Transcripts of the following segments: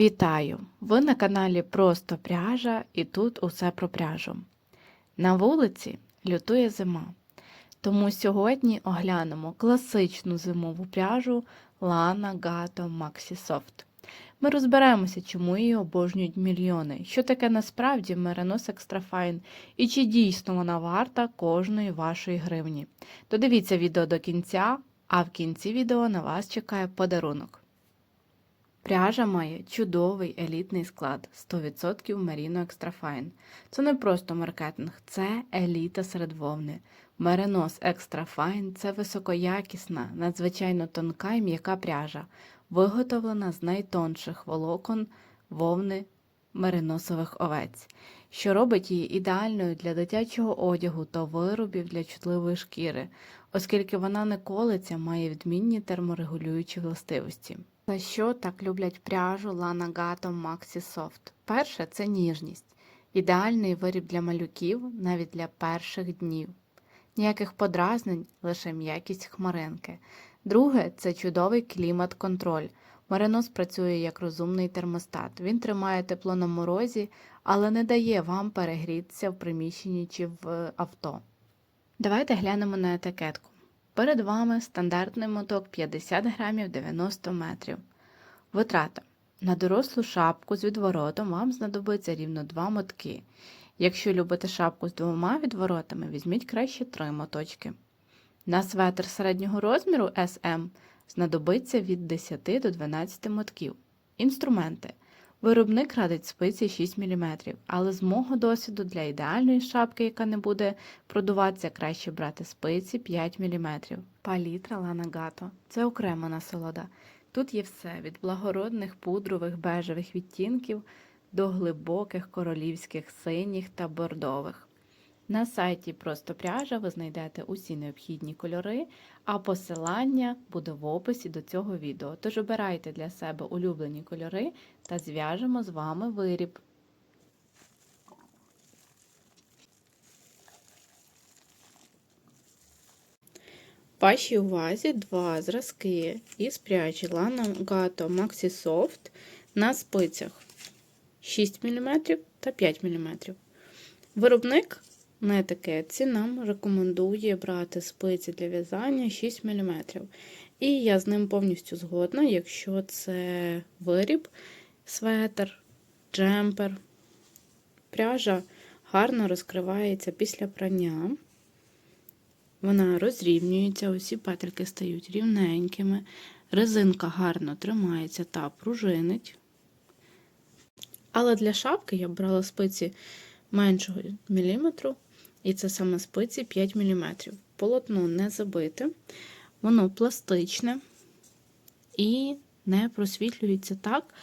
Вітаю! Ви на каналі Просто пряжа і тут усе про пряжу. На вулиці лютує зима, тому сьогодні оглянемо класичну зимову пряжу Lana Gato Maxi Soft. Ми розберемося, чому її обожнюють мільйони, що таке насправді Extra Fine і чи дійсно вона варта кожної вашої гривні. Додивіться відео до кінця, а в кінці відео на вас чекає подарунок. Пряжа має чудовий елітний склад 100% Merino Extra Fine. Це не просто маркетинг, це еліта серед вовни. Merinos Extra Fine – це високоякісна, надзвичайно тонка і м'яка пряжа, виготовлена з найтонших волокон вовни мериносових овець, що робить її ідеальною для дитячого одягу та виробів для чутливої шкіри, оскільки вона не колиться, має відмінні терморегулюючі властивості. За що так люблять пряжу Lana Gato Maxi Soft? Перше це ніжність. Ідеальний виріб для малюків навіть для перших днів. Ніяких подразнень, лише м'якість хмаринки. Друге це чудовий клімат-контроль. Маринос працює як розумний термостат. Він тримає тепло на морозі, але не дає вам перегрітися в приміщенні чи в авто. Давайте глянемо на етикетку. Перед вами стандартний моток 50 грамів 90 метрів. Витрата. На дорослу шапку з відворотом вам знадобиться рівно 2 мотки. Якщо любите шапку з двома відворотами, візьміть краще 3 моточки. На светр середнього розміру SM знадобиться від 10 до 12 мотків. Інструменти. Виробник радить спиці 6 мм, але з мого досвіду для ідеальної шапки, яка не буде продуватися, краще брати спиці 5 мм. Палітра Лана Гато – це окрема насолода. Тут є все від благородних пудрових бежевих відтінків до глибоких королівських синіх та бордових. На сайті Просто пряжа ви знайдете усі необхідні кольори, а посилання буде в описі до цього відео. Тож обирайте для себе улюблені кольори та зв'яжемо з вами виріб. Вашій увазі два зразки із пряжі Lana Gato Maxi Soft на спицях 6 мм та 5 мм. Виробник на етикетці нам рекомендує брати спиці для в'язання 6 мм. І я з ним повністю згодна, якщо це виріб, светр, джемпер. Пряжа гарно розкривається після прання. Вона розрівнюється, усі петельки стають рівненькими, резинка гарно тримається та пружинить. Але для шапки я брала спиці меншого міліметру, і це саме спиці 5 мм. Полотно не забите, воно пластичне і не просвітлюється так,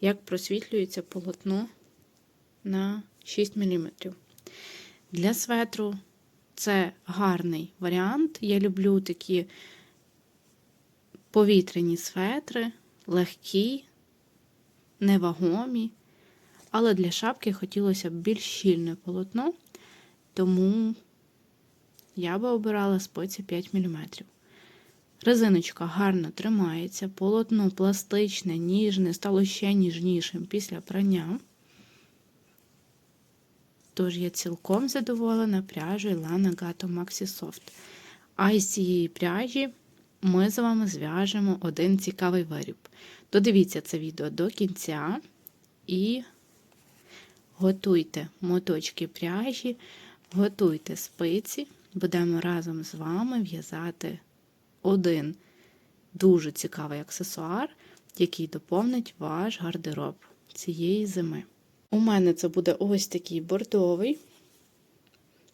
як просвітлюється полотно на 6 мм. Для светру це гарний варіант. Я люблю такі повітряні светри, легкі, невагомі. Але для шапки хотілося б більш щільне полотно, тому я би обирала спиці 5 мм. Резиночка гарно тримається, полотно пластичне, ніжне, стало ще ніжнішим після прання. Тож я цілком задоволена пряжею Lana Gato Maxi Soft. А із цієї пряжі ми з вами зв'яжемо один цікавий виріб. Додивіться це відео до кінця і готуйте моточки пряжі, готуйте спиці, будемо разом з вами в'язати один дуже цікавий аксесуар, який доповнить ваш гардероб цієї зими. У мене це буде ось такий бордовий,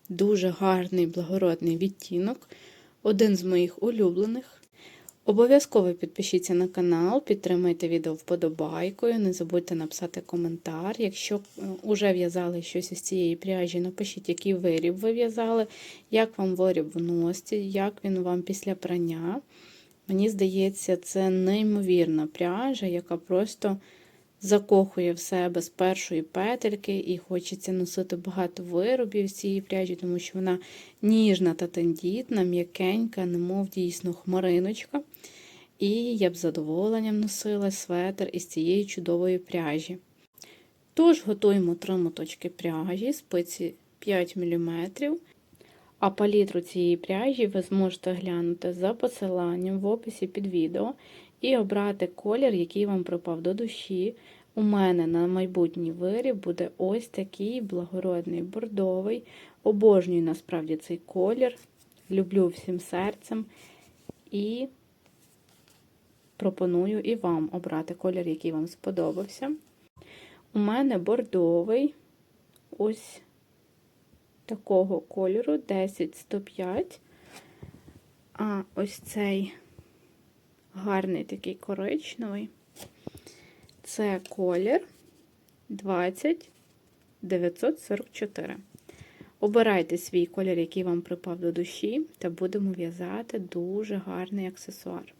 дуже гарний благородний відтінок, один з моїх улюблених. Обов'язково підпишіться на канал, підтримайте відео вподобайкою, не забудьте написати коментар. Якщо вже в'язали щось із цієї пряжі, напишіть, який виріб ви в'язали, як вам виріб в носі, як він вам після прання. Мені здається, це неймовірна пряжа, яка просто закохує в себе з першої петельки, і хочеться носити багато виробів з цієї пряжі, тому що вона ніжна та тендітна, м'якенька, немов дійсно хмариночка. І я б з задоволенням носила светр із цієї чудової пряжі. Тож готуємо три моточки пряжі, спиці 5 мм. А палітру цієї пряжі ви зможете глянути за посиланням в описі під відео і обрати колір, який вам припав до душі. У мене на майбутній виріб буде ось такий благородний бордовий. Обожнюю насправді цей колір. Люблю всім серцем і пропоную і вам обрати колір, який вам сподобався. У мене бордовий, ось такого кольору 10105. А ось цей гарний такий коричневий. Це колір 20944. Обирайте свій колір, який вам припав до душі, та будемо в'язати дуже гарний аксесуар.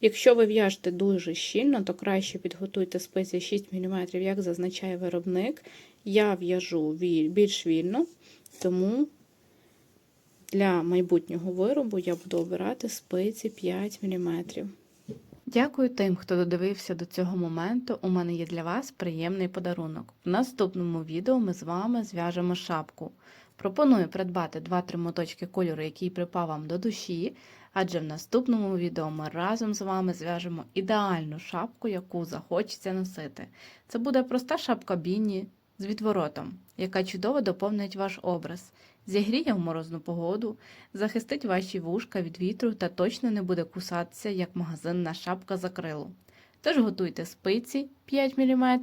Якщо ви в'яжете дуже щільно, то краще підготуйте спиці 6 мм, як зазначає виробник. Я в'яжу більш вільно, тому для майбутнього виробу я буду обирати спиці 5 мм. Дякую тим, хто додивився до цього моменту. У мене є для вас приємний подарунок. В наступному відео ми з вами зв'яжемо шапку. Пропоную придбати 2-3 моточки кольору, який припав вам до душі, адже в наступному відео ми разом з вами зв'яжемо ідеальну шапку, яку захочеться носити. Це буде проста шапка Біні з відворотом, яка чудово доповнить ваш образ, зігріє в морозну погоду, захистить ваші вушка від вітру та точно не буде кусатися, як магазинна шапка з акрилу. Тож готуйте спиці 5 мм,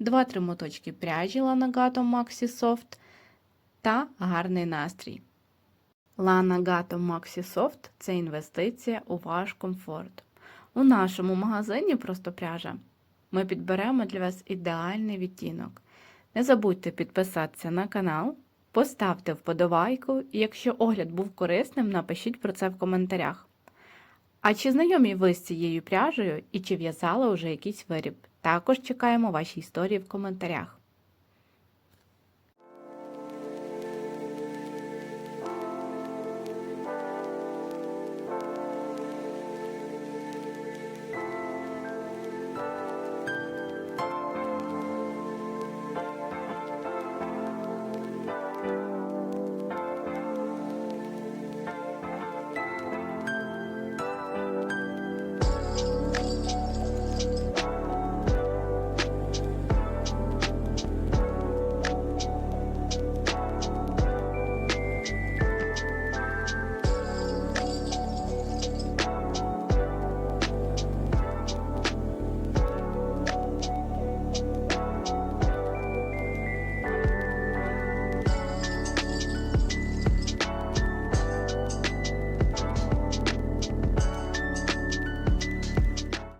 2-3 моточки пряжі Lanagato Maxi Soft та гарний настрій. Lanagato Maxi Soft – це інвестиція у ваш комфорт. У нашому магазині просто пряжа ми підберемо для вас ідеальний відтінок. Не забудьте підписатися на канал, поставте вподобайку, і якщо огляд був корисним, напишіть про це в коментарях. А чи знайомі ви з цією пряжею і чи в'язали вже якийсь виріб? Також чекаємо ваші історії в коментарях.